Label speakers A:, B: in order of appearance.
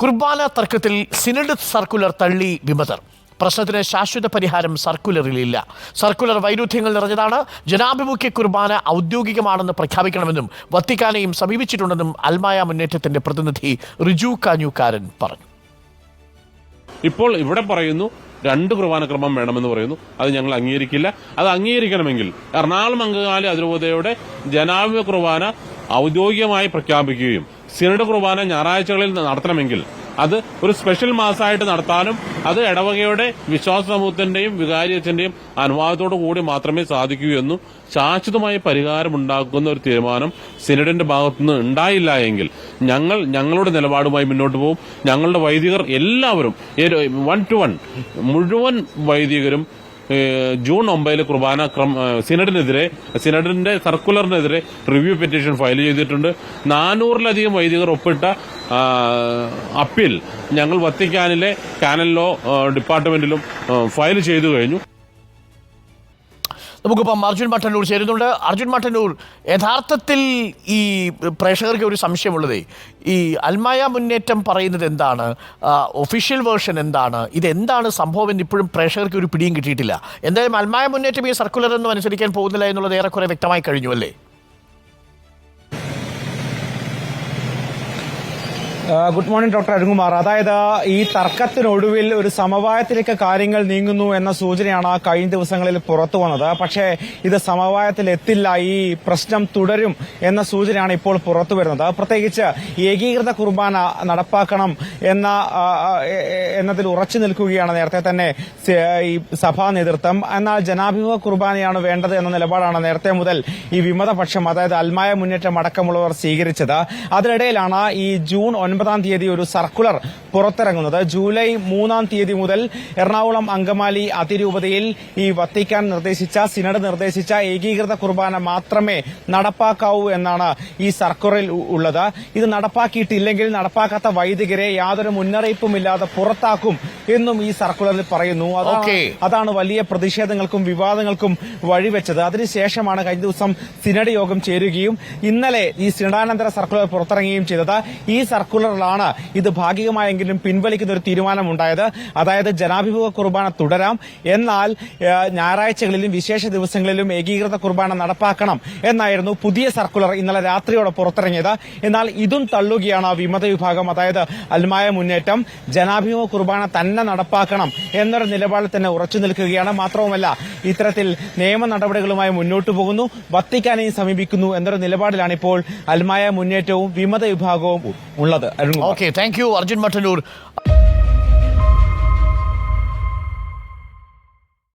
A: കുർബാന തർക്കത്തിൽ synod circular തള്ളി വിമതർ. പ്രശ്നത്തിന് ശാശ്വത പരിഹാരം സർക്കുലറിലില്ല. സർക്കുലർ വൈരുദ്ധ്യങ്ങൾ നിറഞ്ഞതാണ്. ജനാഭിമുഖ്യ കുർബാന ഔദ്യോഗികമാണെന്ന് പ്രഖ്യാപിക്കണമെന്നും വത്തിക്കാനെയും സമീപിച്ചിട്ടുണ്ടെന്നും അൽമായ മുന്നേറ്റത്തിന്റെ പ്രതിനിധി റിജു കാഞ്ഞുക്കാരൻ പറഞ്ഞു.
B: ഇപ്പോൾ ഇവിടെ പറയുന്നു രണ്ട് കുർബാന ക്രമം വേണമെന്ന് പറയുന്നു. അത് ഞങ്ങൾ അംഗീകരിക്കില്ല. അത് അംഗീകരിക്കണമെങ്കിൽ എറണാകുളം അങ്കകാലി അതിരൂപതയുടെ ജനാഭിമുഖ കുർബാന ഔദ്യോഗികമായി പ്രഖ്യാപിക്കുകയും സിനഡ് കുർബാന ഞായറാഴ്ചകളിൽ നടത്തണമെങ്കിൽ അത് ഒരു സ്പെഷ്യൽ മാസമായിട്ട് നടത്താനും അത് ഇടവകയുടെ വിശ്വാസ സമൂഹത്തിന്റെയും വികാരിയച്ഛന്റെയും അനുവാദത്തോടു കൂടി മാത്രമേ സാധിക്കൂ എന്നും ശാശ്വതമായ പരിഹാരമുണ്ടാക്കുന്ന ഒരു തീരുമാനം സിനഡിന്റെ ഭാഗത്തുനിന്ന് ഉണ്ടായില്ല എങ്കിൽ ഞങ്ങൾ ഞങ്ങളുടെ നിലപാടുമായി മുന്നോട്ട് പോകും ഞങ്ങളുടെ വൈദികർ എല്ലാവരും വൺ ടു വൺ മുഴുവൻ വൈദികരും ജൂൺ ഒമ്പതിൽ കുർബാന ക്രം സിനഡിനെതിരെ സിനഡിന്റെ സർക്കുലറിനെതിരെ റിവ്യൂ പെറ്റീഷൻ ഫയൽ ചെയ്തിട്ടുണ്ട്. നാനൂറിലധികം വൈദികർ ഒപ്പിട്ട അപ്പീൽ ഞങ്ങൾ വത്തിക്കാനിലെ കാനൽ ലോ ഡിപ്പാർട്ട്മെന്റിലും ഫയൽ ചെയ്തു കഴിഞ്ഞു.
A: നമുക്കിപ്പം അർജുൻ മട്ടന്നൂർ ചേരുന്നുണ്ട്. അർജുൻ മട്ടന്നൂർ യഥാർത്ഥത്തിൽ ഈ പ്രേക്ഷകർക്ക് ഒരു സംശയമുള്ളതേ ഈ അൽമായ മുന്നേറ്റം പറയുന്നത് എന്താണ്? ഒഫീഷ്യൽ വേർഷൻ എന്താണ്? ഇതെന്താണ് സംഭവം എന്ന് ഇപ്പോഴും പ്രേക്ഷകർക്ക് ഒരു പിടിയും കിട്ടിയിട്ടില്ല. എന്തായാലും അൽമായ മുന്നേറ്റം ഈ സർക്കുലർ ഒന്നും അനുസരിക്കാൻ പോകുന്നില്ല എന്നുള്ളത് ഏറെക്കുറെ വ്യക്തമായി കഴിഞ്ഞു അല്ലേ?
C: Good morning doctor Arunkumar. അതായത് ഈ തർക്കത്തിനൊടുവിൽ ഒരു സമവായത്തിലേക്ക് കാര്യങ്ങൾ നീങ്ങുന്നു എന്ന സൂചനയാണ് കഴിഞ്ഞ ദിവസങ്ങളിൽ പുറത്തു വന്നത്. പക്ഷേ ഇത് സമവായത്തിൽ എത്തില്ല ഈ പ്രശ്നം തുടരും എന്ന സൂചനയാണ് ഇപ്പോൾ പുറത്തു വരുന്നത്. പ്രത്യേകിച്ച് ഏകീകൃത കുർബാന നടപ്പാക്കണം എന്ന എന്നതിൽ ഉറച്ചു നിൽക്കുകയാണ് നേരത്തെ തന്നെ ഈ സഭാ നേതൃത്വം. എന്നാൽ ജനാഭിമുഖ കുർബാനയാണ് വേണ്ടത് എന്ന നിലപാടാണ് നേരത്തെ മുതൽ ഈ വിമതപക്ഷം അതായത് അൽമായ മുന്നേറ്റം അടക്കമുള്ളവർ സ്വീകരിച്ചത്. അതിനിടയിലാണ് ഈ ജൂൺ ഒൻപതാം തീയതി ഒരു സർക്കുലർ പുറത്തിറങ്ങുന്നത്. ജൂലൈ മൂന്നാം തീയതി മുതൽ എറണാകുളം അങ്കമാലി അതിരൂപതയിൽ ഈ വത്തിക്കാൻ നിർദ്ദേശിച്ച സിനഡ് നിർദ്ദേശിച്ച ഏകീകൃത കുർബാന മാത്രമേ നടപ്പാക്കാവൂ എന്നാണ് ഈ സർക്കുലറിൽ ഉള്ളത്. ഇത് നടപ്പാക്കിയിട്ടില്ലെങ്കിൽ നടപ്പാക്കാത്ത വൈദികരെ യാതൊരു മുന്നറിയിപ്പുമില്ലാതെ പുറത്താക്കും എന്നും ഈ സർക്കുലറിൽ പറയുന്നു. അതാണ് അതാണ് വലിയ പ്രതിഷേധങ്ങൾക്കും വിവാദങ്ങൾക്കും വഴിവെച്ചത്. അതിനുശേഷമാണ് കഴിഞ്ഞ ദിവസം സിനഡ് യോഗം ചേരുകയും ഇന്നലെ ഈ സിനഡാനന്തര സർക്കുലർ പുറത്തിറങ്ങുകയും ചെയ്തത്. ഈ സർക്കുലറിലാണ് ഇത് ഭാഗികമായെങ്കിലും പിൻവലിക്കുന്ന ഒരു തീരുമാനമുണ്ടായത്. അതായത് ജനാഭിമുഖ കുർബാന തുടരാം. എന്നാൽ ഞായറാഴ്ചകളിലും വിശേഷ ദിവസങ്ങളിലും ഏകീകൃത കുർബാന നടപ്പാക്കണം എന്നായിരുന്നു പുതിയ സർക്കുലർ ഇന്നലെ രാത്രിയോടെ പുറത്തിറങ്ങിയത്. എന്നാൽ ഇതും തള്ളുകയാണ് വിമത വിഭാഗം. അതായത് അൽമായ മുന്നേറ്റം. ജനാഭിമുഖ കുർബാന തന്നെ നടപ്പാക്കണം എന്നൊരു നിലപാടിൽ തന്നെ ഉറച്ചു നിൽക്കുകയാണ്. മാത്രവുമല്ല ഇത്തരത്തിൽ നിയമ നടപടികളുമായി മുന്നോട്ടു പോകുന്നു. വത്തിക്കാനെയും സമീപിക്കുന്നു എന്നൊരു നിലപാടിലാണ് ഇപ്പോൾ അൽമായ മുന്നേറ്റവും വിമത വിഭാഗവും ഉള്ളത്.
A: Okay thank you Arjun Mattannur.